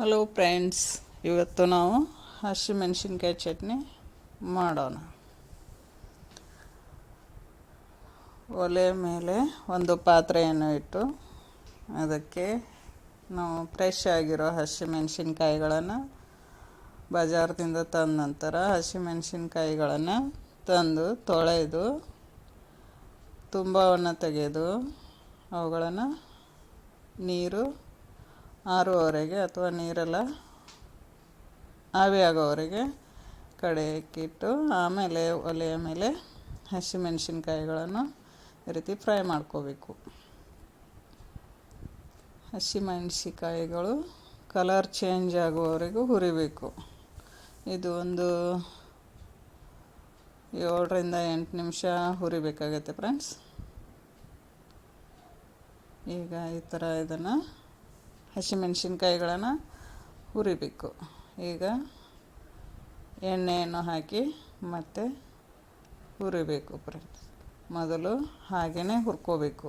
Hello friends ಇವತ್ತು ನಾವು ಹಸಿಮೆಣಸಿನ್ಕಾಯಿ ಚಟ್ನಿ ಮಾಡೋಣ. ಒಲೆ ಮೇಲೆ ಒಂದು ಪಾತ್ರೆಯನ್ನು ಇಟ್ಟು ಅದಕ್ಕೆ ನಾವು ಫ್ರೆಶ್ ಆಗಿರೋ ಹಸಿಮೆಣಸಿನ್ಕಾಯಿಗಳನ್ನು ಬಜಾರ್ದಿಂದ ತಂದ ನಂತರ ಹಸಿಮೆಣಸಿನ್ಕಾಯಿಗಳನ್ನು ತಂದು ತೊಳೆದು ತುಂಬವನ್ನು ತೆಗೆದು ಅವುಗಳನ್ನು ನೀರು ಆರುವವರೆಗೆ ಅಥವಾ ನೀರೆಲ್ಲ ಆವಿಯಾಗೋವರೆಗೆ ಕಡೆಯಕ್ಕಿಟ್ಟು ಆಮೇಲೆ ಒಲೆಯ ಮೇಲೆ ಹಸಿಮೆಣಸಿನ್ಕಾಯಿಗಳನ್ನು ಈ ರೀತಿ ಫ್ರೈ ಮಾಡ್ಕೋಬೇಕು. ಹಸಿಮೆಣಸಿಕಾಯಿಗಳು ಕಲರ್ ಚೇಂಜ್ ಆಗುವವರೆಗೂ ಹುರಿಬೇಕು. ಇದು ಒಂದು ಏಳರಿಂದ ಎಂಟು ನಿಮಿಷ ಹುರಿಬೇಕಾಗತ್ತೆ ಫ್ರೆಂಡ್ಸ್. ಈಗ ಈ ಥರ ಇದನ್ನು ಹಸಿಮೆಣಸಿನ್ಕಾಯಿಗಳನ್ನು ಹುರಿಬೇಕು. ಈಗ ಎಣ್ಣೆಯನ್ನು ಹಾಕಿ ಮತ್ತೆ ಹುರಿಬೇಕು ಫ್ರೆಂಡ್ಸ್ ಮೊದಲು ಹಾಗೆಯೇ ಹುರ್ಕೋಬೇಕು.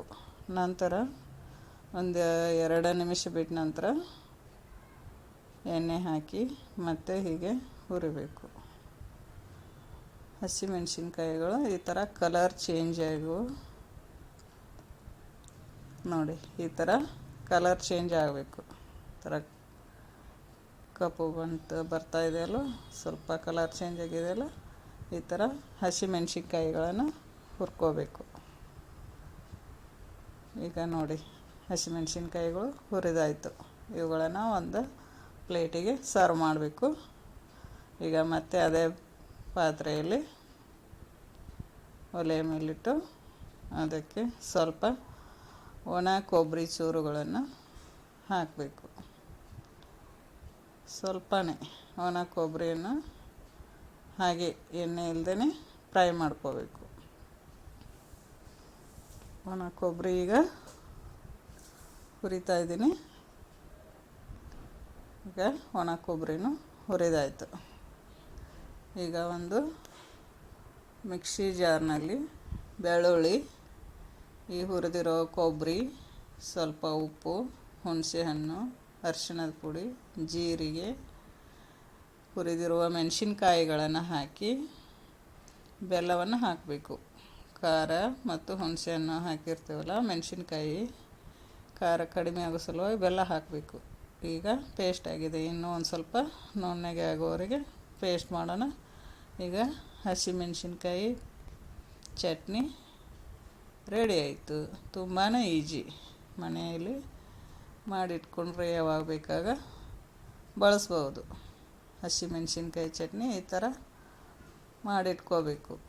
ನಂತರ ಒಂದು ಎರಡು ನಿಮಿಷ ಬಿಟ್ಟ ನಂತರ ಎಣ್ಣೆ ಹಾಕಿ ಮತ್ತೆ ಹೀಗೆ ಹುರಿಬೇಕು. ಹಸಿಮೆಣಸಿನ್ಕಾಯಿಗಳು ಈ ಥರ ಕಲರ್ ಚೇಂಜ್ ಆಗು ನೋಡಿ, ಈ ಥರ ಕಲರ್ ಚೇಂಜ್ ಆಗಬೇಕು. ಥರ ಕಪ್ಪು ಬಂತು, ಬರ್ತಾ ಇದೆಯಲ್ಲ, ಸ್ವಲ್ಪ ಕಲರ್ ಚೇಂಜ್ ಆಗಿದೆಯಲ್ಲ, ಈ ಥರ ಹಸಿಮೆಣ್ಸಿನ್ಕಾಯಿಗಳನ್ನು ಹುರ್ಕೋಬೇಕು. ಈಗ ನೋಡಿ ಹಸಿಮೆಣ್ಸಿನ್ಕಾಯಿಗಳು ಹುರಿದಾಯಿತು. ಇವುಗಳನ್ನು ಒಂದು ಪ್ಲೇಟಿಗೆ ಸರ್ವ್ ಮಾಡಬೇಕು. ಈಗ ಮತ್ತೆ ಅದೇ ಪಾತ್ರೆಯಲ್ಲಿ ಒಲೆಯ ಮೇಲಿಟ್ಟು ಅದಕ್ಕೆ ಸ್ವಲ್ಪ ಒಣ ಕೊಬ್ಬರಿ ಚೂರುಗಳನ್ನು ಹಾಕಬೇಕು. ಸ್ವಲ್ಪನೇ ಒಣ ಕೊಬ್ಬರಿಯನ್ನು ಹಾಗೆ ಎಣ್ಣೆ ಇಲ್ಲದೇ ಫ್ರೈ ಮಾಡ್ಕೋಬೇಕು. ಒಣ ಕೊಬ್ಬರಿ ಈಗ ಹುರಿತಾ ಇದ್ದೀನಿ. ಈಗ ಒಣ ಕೊಬ್ಬರಿನೂ ಹುರಿದಾಯಿತು. ಈಗ ಒಂದು ಮಿಕ್ಸಿ ಜಾರ್ನಲ್ಲಿ ಬೆಳ್ಳುಳ್ಳಿ ಈ ಹುರಿದಿರೋ ಕೊಬ್ಬರಿ ಸ್ವಲ್ಪ ಉಪ್ಪು, ಹುಣಸೆಹಣ್ಣು, ಅರಿಶಿಣದ ಪುಡಿ, ಜೀರಿಗೆ, ಹುರಿದಿರುವ ಮೆಣಸಿನ್ಕಾಯಿಗಳನ್ನು ಹಾಕಿ ಬೆಲ್ಲವನ್ನು ಹಾಕಬೇಕು. ಖಾರ ಮತ್ತು ಹುಣಸೆಹಣ್ಣು ಹಾಕಿರ್ತೀವಲ್ಲ, ಮೆಣಸಿನ್ಕಾಯಿ ಖಾರ ಕಡಿಮೆ ಆಗೋ ಸಲುವಾಗಿ ಬೆಲ್ಲ ಹಾಕಬೇಕು. ಈಗ ಪೇಸ್ಟ್ ಆಗಿದೆ. ಇನ್ನೂ ಒಂದು ಸ್ವಲ್ಪ ನುಣ್ಣಗೆ ಆಗೋವರೆಗೆ ಪೇಸ್ಟ್ ಮಾಡೋಣ. ಈಗ ಹಸಿಮೆಣಸಿನ್ಕಾಯಿ, ಚಟ್ನಿ ರೆಡಿ ಆಯಿತು. ತುಂಬಾ ಈಜಿ. ಮನೆಯಲ್ಲಿ ಮಾಡಿಟ್ಕೊಂಡ್ರೆ ಯಾವಾಗ ಬೇಕಾಗ ಬಳಸ್ಬೋದು. ಹಸಿಮೆಣ್ಸಿನ್ಕಾಯಿ ಚಟ್ನಿ ಈ ಥರ ಮಾಡಿಟ್ಕೋಬೇಕು.